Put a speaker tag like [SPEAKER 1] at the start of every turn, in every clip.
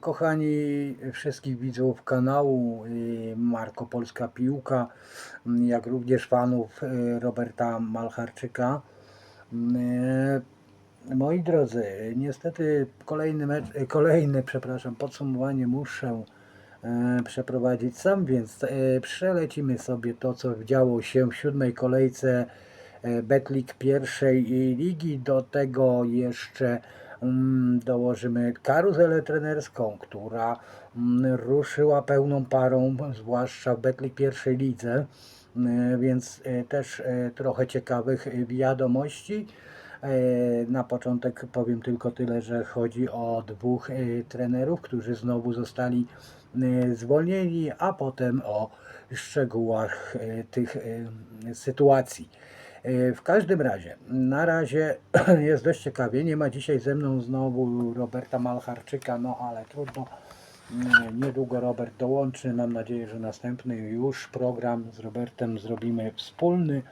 [SPEAKER 1] kochani wszystkich widzów kanału y, Marko Polska Piłka, y, jak również fanów y, Roberta Malcharczyka. Moi drodzy, niestety kolejny mecz, kolejne, przepraszam, podsumowanie muszę przeprowadzić sam, więc przelecimy sobie to, co działo się w siódmej kolejce Betlik pierwszej ligi. Do tego jeszcze dołożymy karuzelę trenerską, która mm, ruszyła pełną parą, zwłaszcza w Betlik pierwszej lidze, Y, więc y, też y, trochę ciekawych y, wiadomości. E, Na początek powiem tylko tyle, że chodzi o dwóch e, trenerów, którzy znowu zostali e, zwolnieni, a potem o szczegółach e, tych e, sytuacji. E, W każdym razie, na razie jest dość ciekawie. Nie ma dzisiaj ze mną znowu Roberta Malcharczyka, no ale trudno. Nie, Niedługo Robert dołączy. Mam nadzieję, że następny już program z Robertem zrobimy wspólny.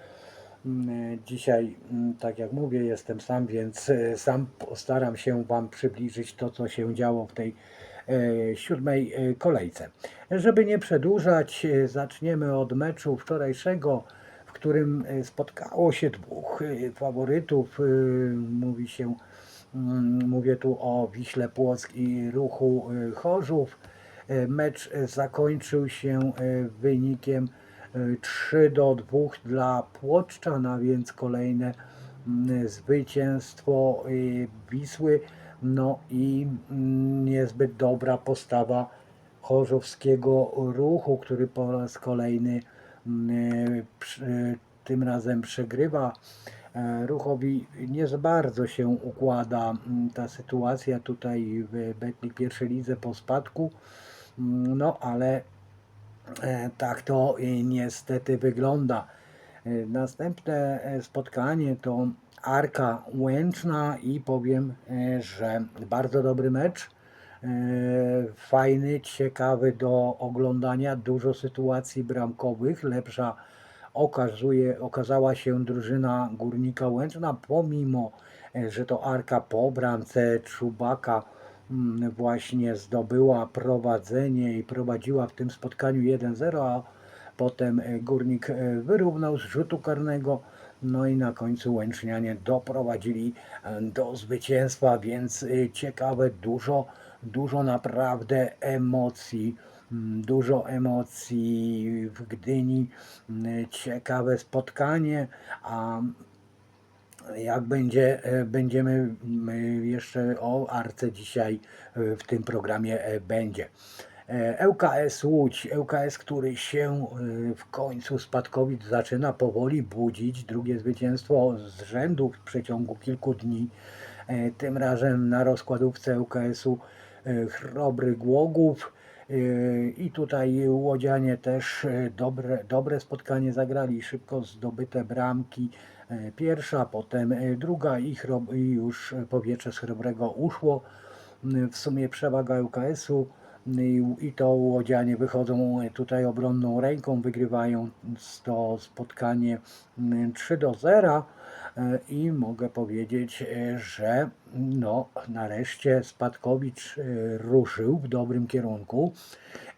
[SPEAKER 1] Mm, Dzisiaj, mm, tak jak mówię, jestem sam, więc e, sam postaram się Wam przybliżyć to, co się działo w tej e, siódmej kolejce. Żeby nie przedłużać, zaczniemy od meczu wczorajszego, którym e, spotkało się dwóch e, faworytów. e, Mówi się, mm, mówię tu o Wiśle Płock i Ruchu Chorzów. Mecz zakończył się wynikiem e, 3 do 2 dla Płoczczan, a więc kolejne mm, zwycięstwo Wisły. No i mm, niezbyt dobra postawa chorzowskiego ruchu, który po raz kolejny tym razem przegrywa. E, Ruchowi nie za bardzo się układa mm, ta sytuacja tutaj w Betlik pierwszej lidze po spadku. Mm, No ale E, Tak to e, niestety wygląda. E, Następne e, spotkanie to Arka Łęczna i powiem, e, że bardzo dobry mecz. E, Fajny, ciekawy do oglądania, dużo sytuacji bramkowych. Lepsza okazuje, okazała się drużyna Górnika Łęczna, pomimo, e, że to Arka po bramce Czubaka mm, właśnie zdobyła prowadzenie i prowadziła w tym spotkaniu 1-0, a potem e, Górnik wyrównał z rzutu karnego. No i na końcu Łęcznianie doprowadzili do zwycięstwa, więc ciekawe, dużo, dużo naprawdę emocji. mm, Dużo emocji w Gdyni, mm, ciekawe spotkanie, a jak będzie, e, będziemy jeszcze o Arce dzisiaj e, w tym programie e, będzie. ŁKS Łódź, ŁKS, który się w końcu spadkowic zaczyna powoli budzić. Drugie zwycięstwo z rzędu w przeciągu kilku dni. Tym razem na rozkładówce ŁKS-u Chrobry Głogów. E, I tutaj Łodzianie też e, dobre, dobre spotkanie zagrali, szybko zdobyte bramki. E, Pierwsza, potem e, druga i, już powietrze z Chrobrego uszło. W sumie przewaga ŁKS-u i, to Łodzianie wychodzą tutaj obronną ręką, wygrywają to spotkanie mm, 3 do 0 e, i mogę powiedzieć, e, że no nareszcie Spadkowicz e, ruszył w dobrym kierunku,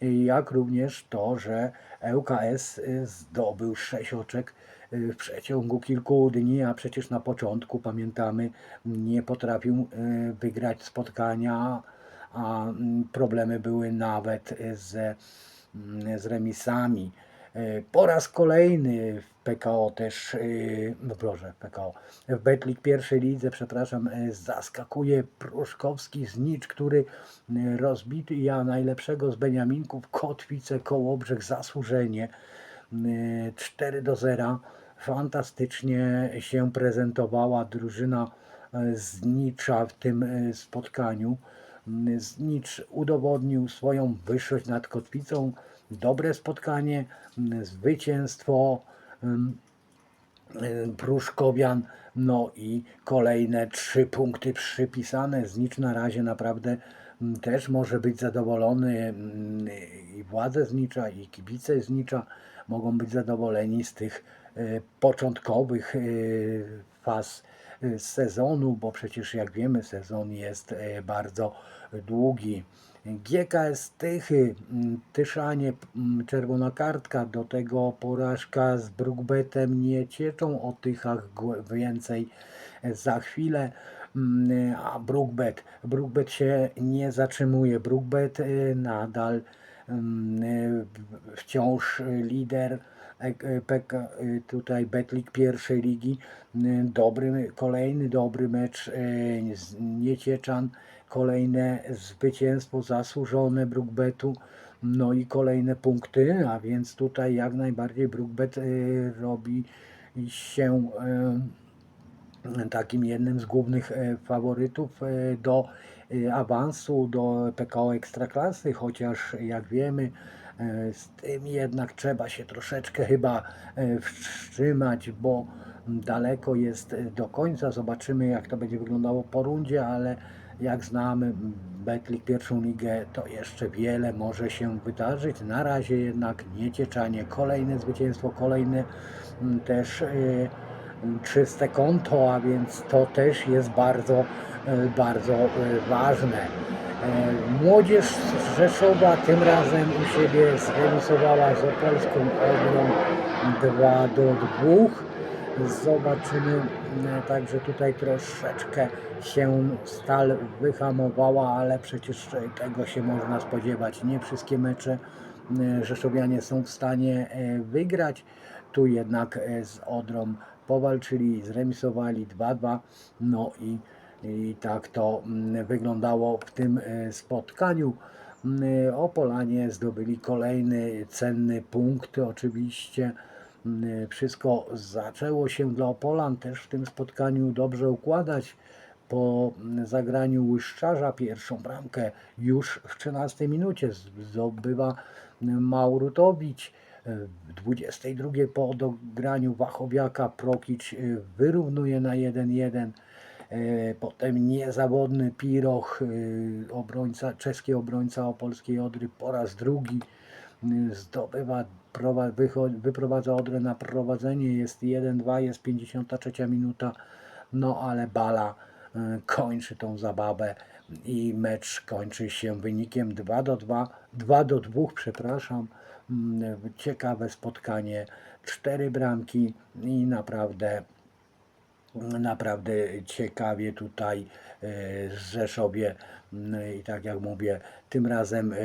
[SPEAKER 1] jak również to, że ŁKS e, zdobył 6 oczek e, w przeciągu kilku dni, a przecież na początku, pamiętamy, nie potrafił e, wygrać spotkania, a problemy były nawet z, z remisami. E, Po raz kolejny w PKO też, no proszę, PKO, w Betlik pierwszej lidze, przepraszam, e, zaskakuje Pruszkowski Znicz, który e, rozbity ja najlepszego z Beniaminków, Kotwice, Kołobrzeg, zasłużenie e, 4 do 0. Fantastycznie się prezentowała drużyna Znicza w tym spotkaniu. Znicz udowodnił swoją wyższość nad Kotwicą. Dobre spotkanie, mm, zwycięstwo mm, e, Pruszkowian. No i kolejne trzy punkty przypisane. Znicz na razie naprawdę mm, też może być zadowolony mm, i władze Znicza i kibice Znicza mogą być zadowoleni z tych e, początkowych e, faz e, sezonu, bo przecież jak wiemy sezon jest bardzo długi. GKS Tychy, mm, Tyszanie, mm, czerwona kartka, do tego porażka z Brookbetem, nie cieczą. O Tychach więcej za chwilę. Mm, A Brookbet, Brookbet się nie zatrzymuje, Brookbet y, nadal y, wciąż lider e- e, PK, y, tutaj Betlik pierwszej ligi. Dobry, kolejny dobry mecz z Niecieczan, kolejne zwycięstwo zasłużone Brookbetu, no i kolejne punkty, a więc tutaj jak najbardziej Brookbet robi się takim jednym z głównych e, faworytów e, do e, awansu do PKO Ekstraklasy, chociaż jak wiemy, e, z tym jednak trzeba się troszeczkę chyba e, wstrzymać, bo daleko jest e, do końca. Zobaczymy, jak to będzie wyglądało po rundzie, ale jak znamy Betlik pierwszą ligę, to jeszcze wiele może się wydarzyć. Na razie jednak niecieczanie, kolejne zwycięstwo, kolejne mm, też e, czyste konto, a więc to też jest bardzo, e, bardzo e, ważne. E, Młodzież z Rzeszowa tym razem u siebie zremisowała z Opolską Odrą 2 do 2. Zobaczymy, m, także tutaj troszeczkę się stal wyhamowała, ale przecież e, tego się można spodziewać. Nie wszystkie mecze e, Rzeszowianie są w stanie e, wygrać. Tu jednak e, z Odrą powalczyli, zremisowali 2-2. No i, i tak to mm, wyglądało w tym e, spotkaniu. Mm, Opolanie zdobyli kolejny cenny punkt. Oczywiście mm, wszystko zaczęło się dla Opolan też w tym spotkaniu dobrze układać. Po zagraniu Łyszczarza pierwszą bramkę już w 13 minucie zdobywa Maurutowicz. W 22 po dograniu Wachowiaka Prokic wyrównuje na 1-1. E, Potem niezawodny Piroch, y, obrońca, czeski obrońca Opolskiej Odry po raz drugi y, zdobywa, wyprowadza Odrę na prowadzenie, jest 1-2, jest 53 minuta, no ale Bala kończy tą zabawę i mecz kończy się wynikiem 2 do 2, 2 do 2, przepraszam. Mm, Ciekawe spotkanie, cztery bramki i naprawdę naprawdę ciekawie tutaj e, z Rzeszowie i tak jak mówię, tym razem e,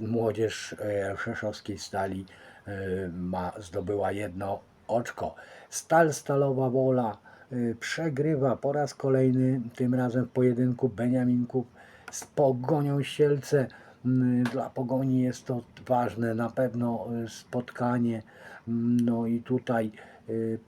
[SPEAKER 1] młodzież e, rzeszowskiej stali ma, zdobyła jedno oczko. Stal Stalowa Wola przegrywa po raz kolejny, tym razem w pojedynku Beniaminków z Pogonią Sielce. Dla Pogoni jest to ważne na pewno spotkanie. No i tutaj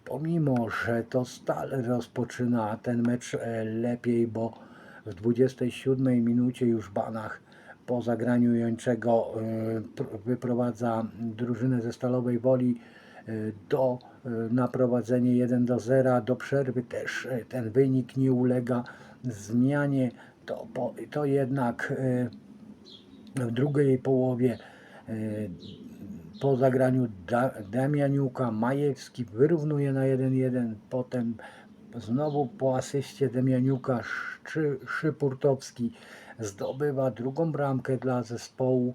[SPEAKER 1] pomimo, że to Stal rozpoczyna ten mecz e, lepiej, bo w 27 minucie już Banach po zagraniu Jończego y, pr- wyprowadza drużynę ze Stalowej Woli y, do y, na prowadzenie 1 do 0 do przerwy też y, ten wynik nie ulega zmianie. To, to jednak y, w drugiej połowie y, po zagraniu da, Damianiuka Majewski wyrównuje na 1-1, potem znowu po asyście Damianiuka Szczy, Szypurtowski zdobywa drugą bramkę dla zespołu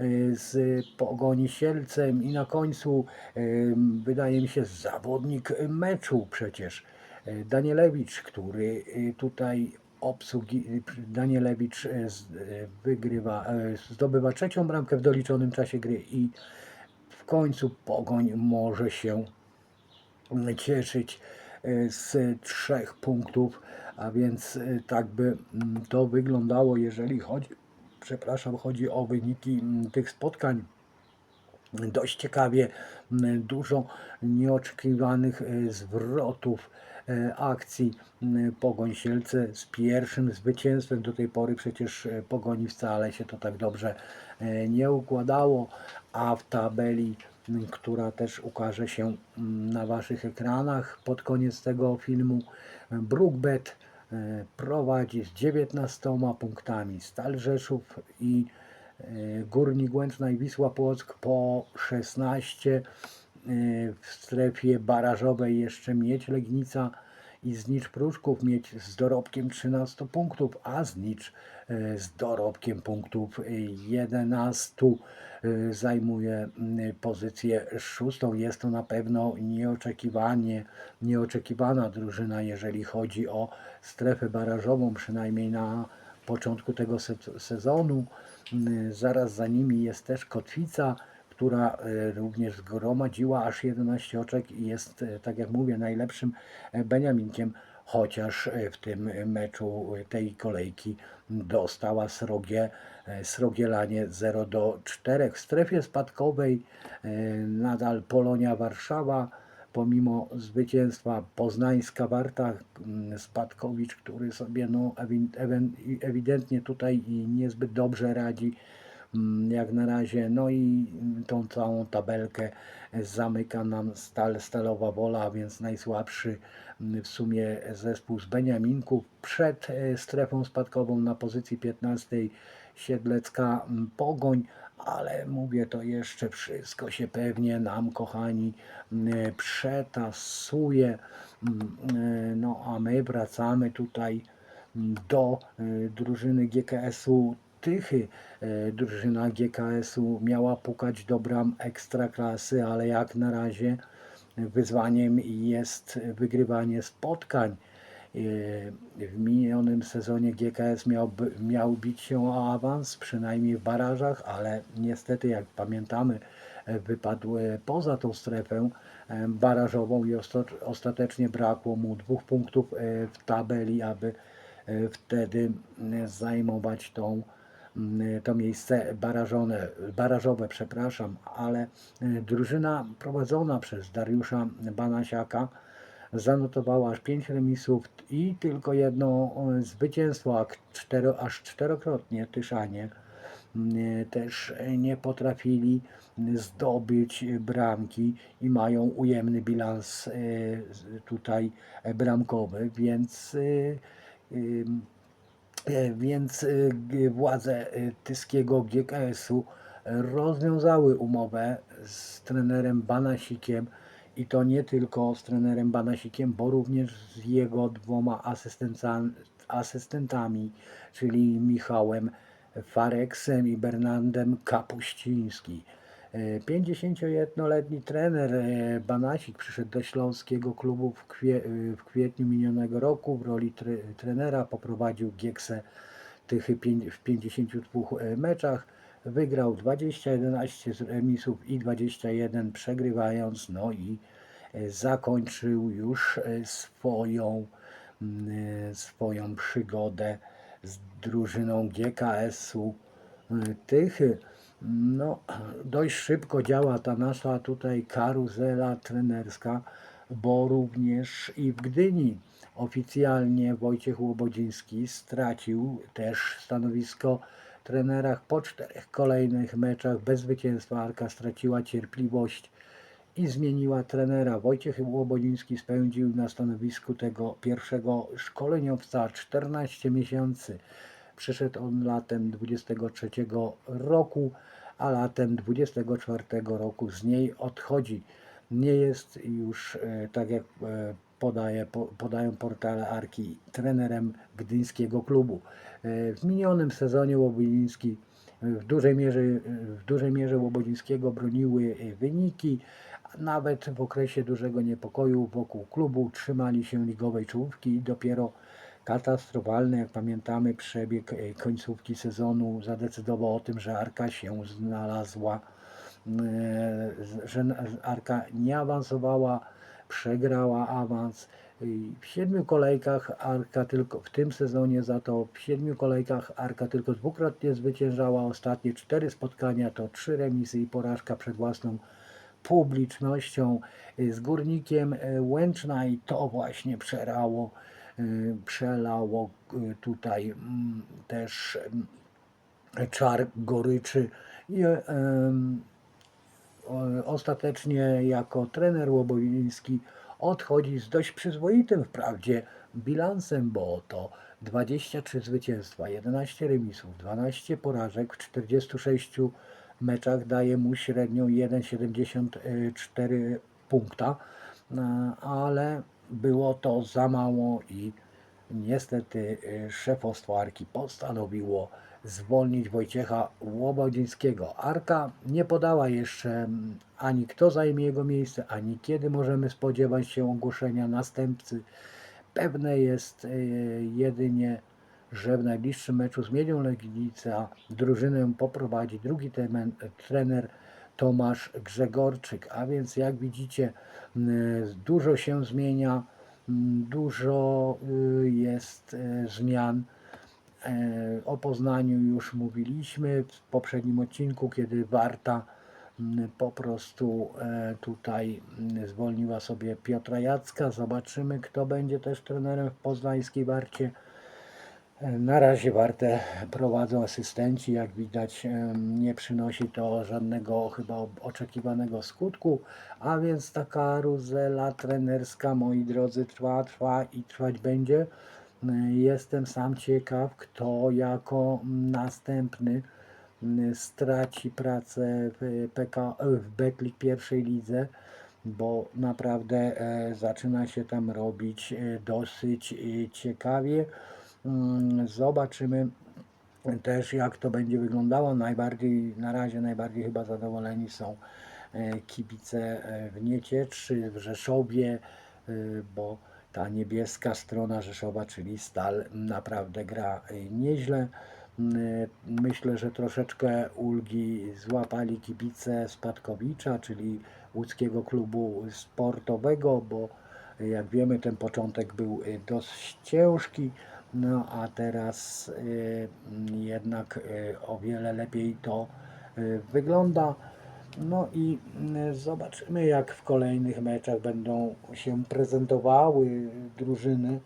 [SPEAKER 1] y, z Pogoni Sielcem i na końcu y, wydaje mi się zawodnik meczu przecież y, Danielewicz, który tutaj obsługi Danielewicz wygrywa, zdobywa trzecią bramkę w doliczonym czasie gry i w końcu Pogoń może się cieszyć y, z trzech punktów, a więc y, tak by mm, to wyglądało, jeżeli chodzi, przepraszam, chodzi o wyniki mm, tych spotkań. Dość ciekawie, mm, dużo nieoczekiwanych y, zwrotów y, akcji y, Pogoń z pierwszym zwycięstwem. Do tej pory przecież y, Pogoni wcale się to tak dobrze nie układało, a w tabeli, która też ukaże się mm, na Waszych ekranach pod koniec tego filmu, Brookbet prowadzi z 19 punktami Stal Rzeszów i Górnik Łęczna i Wisła Płock po 16 y, w strefie barażowej jeszcze Miedź Legnica i Znicz Pruszków mieć z dorobkiem 13 punktów, a Znicz e, z dorobkiem punktów e, 11 e, zajmuje pozycję szóstą. Jest to na pewno nieoczekiwanie, nieoczekiwana drużyna, jeżeli chodzi o strefę barażową, przynajmniej na początku tego se- sezonu. Mm, Zaraz za nimi jest też Kotwica, która e, również zgromadziła aż 11 oczek i jest, e, tak jak mówię, najlepszym Beniaminkiem, chociaż w tym meczu tej kolejki dostała Srogie, Srogielanie 0 do 4. W strefie spadkowej nadal Polonia Warszawa, pomimo zwycięstwa Poznańska Warta, mm, Spadkowicz, który sobie no, ewidentnie tutaj niezbyt dobrze radzi mm, jak na razie. No i tą całą tabelkę zamyka nam Stal Stalowa Wola, więc najsłabszy mm, w sumie zespół z Beniaminków. Przed e, strefą spadkową na pozycji 15 Siedlecka Pogoń, ale mówię to jeszcze wszystko się pewnie nam kochani przetasuje. No a my wracamy tutaj do e, drużyny GKS-u Tychy. E, Drużyna GKS-u miała pukać do bram ekstraklasy, ale jak na razie wyzwaniem jest wygrywanie spotkań. E, W minionym sezonie GKS miał, miał bić się o awans, przynajmniej w barażach, ale niestety, jak pamiętamy, e, wypadł e, poza tą strefę barażową i osta- ostatecznie brakło mu dwóch punktów w tabeli, aby wtedy zajmować tą, to miejsce barażone, barażowe, przepraszam, ale drużyna prowadzona przez Dariusza Banasiaka zanotowała aż 5 remisów i tylko jedno e, zwycięstwo, cztero, aż czterokrotnie Tyszanie m, też nie potrafili zdobyć bramki i mają ujemny bilans e, tutaj bramkowy, więc e, E, Więc władze tyskiego GKS-u rozwiązały umowę z trenerem Banasikiem i to nie tylko z trenerem Banasikiem, bo również z jego dwoma asystentami, czyli Michałem Fareksem i Bernardem Kapuściński. E, 51-letni trener e, Banasik przyszedł do Śląskiego klubu w, kwie, e, w kwietniu minionego roku w roli tre, trenera. Poprowadził Gieksę pięć- w 52 e, meczach. Wygrał 20, 11 z remisów i 21 przegrywając. No i e, zakończył już e, swoją, mm, e, swoją przygodę z drużyną GKS-u Tychy. No, dość szybko działa ta nasza tutaj karuzela trenerska, bo również i w Gdyni oficjalnie Wojciech Łobodziński stracił też stanowisko trenera po czterech kolejnych meczach bez zwycięstwa. Arka straciła cierpliwość i zmieniła trenera. Wojciech Łobodziński spędził na stanowisku tego pierwszego szkoleniowca 14 miesięcy. Przyszedł on latem 23 roku, a latem 24 roku z niej odchodzi. Nie jest już, e, tak jak e, podaje, po, podają portale Arki, trenerem gdyńskiego klubu. E, W minionym sezonie Łobodziński w dużej mierze, w dużej mierze Łobodzińskiego broniły e, wyniki, nawet w okresie dużego niepokoju wokół klubu trzymali się ligowej czołówki i dopiero katastrofalny, jak pamiętamy, przebieg e, końcówki sezonu zadecydował o tym, że Arka się znalazła, e, że Arka nie awansowała, przegrała awans. W siedmiu kolejkach Arka tylko w tym sezonie za to w siedmiu kolejkach Arka tylko dwukrotnie zwyciężała. Ostatnie cztery spotkania to trzy remisy i porażka przed własną publicznością y, z górnikiem y, Łęczna i to właśnie przerało, y, przelało tutaj mm, też czar goryczy i ostatecznie jako trener Łobowiński odchodzi z dość przyzwoitym wprawdzie bilansem, bo to 23 zwycięstwa, 11 remisów, 12 porażek w 46 meczach daje mu średnią 1,74 punkta, E, ale było to za mało i niestety y, szefostwo Arki postanowiło zwolnić Wojciecha Łobodzińskiego. Arka nie podała jeszcze mm, ani kto zajmie jego miejsce, ani kiedy możemy spodziewać się ogłoszenia następcy. Pewne jest y, jedynie, że w najbliższym meczu z Miedią Legnica drużynę poprowadzi drugi temen, trener Tomasz Grzegorczyk. A więc jak widzicie, y, dużo się zmienia, mm, dużo y, jest y, zmian. E, O Poznaniu już mówiliśmy w poprzednim odcinku, kiedy Warta po prostu e, tutaj zwolniła sobie Piotra Jacka. Zobaczymy, kto będzie też trenerem w poznańskiej Warcie. E, Na razie Wartę prowadzą asystenci, jak widać nie przynosi to żadnego chyba oczekiwanego skutku, a więc ta karuzela trenerska, moi drodzy, trwa, trwa i trwać będzie. E, Jestem sam ciekaw, kto jako następny m, straci pracę w, PK, w Betlik pierwszej lidze, bo naprawdę e, zaczyna się tam robić e, dosyć e, ciekawie. Mm, Zobaczymy też jak to będzie wyglądało. Najbardziej, na razie najbardziej chyba zadowoleni są e, kibice e, w Niecietrzy, w Rzeszowie, e, bo ta niebieska strona Rzeszowa, czyli Stal, naprawdę gra e, nieźle. Mm, Myślę, że troszeczkę ulgi złapali kibice Spadkowicza, czyli łódzkiego klubu sportowego, bo jak wiemy, ten początek był y, dość ciężki, no a teraz y, jednak y, o wiele lepiej to y, wygląda. No i y, zobaczymy, jak w kolejnych meczach będą się prezentowały drużyny,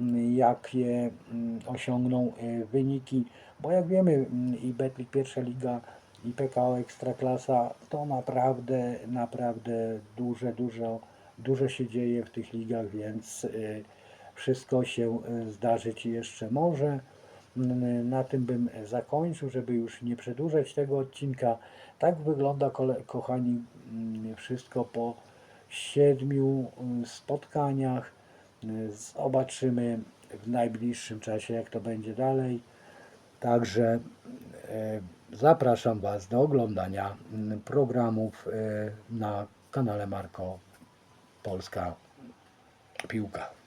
[SPEAKER 1] y, jakie mm, osiągną y, wyniki, bo jak wiemy mm, i Betlik pierwsza liga i PKO Ekstraklasa to naprawdę, naprawdę duże, dużo, dużo się dzieje w tych ligach, więc y, wszystko się y, zdarzyć jeszcze może. Mm, Na tym bym zakończył, żeby już nie przedłużać tego odcinka. Tak wygląda, kochani, mm, wszystko po siedmiu y, spotkaniach. Zobaczymy w najbliższym czasie, jak to będzie dalej. Także e, zapraszam Was do oglądania mm, programów e, na kanale Marko Polska Piłka.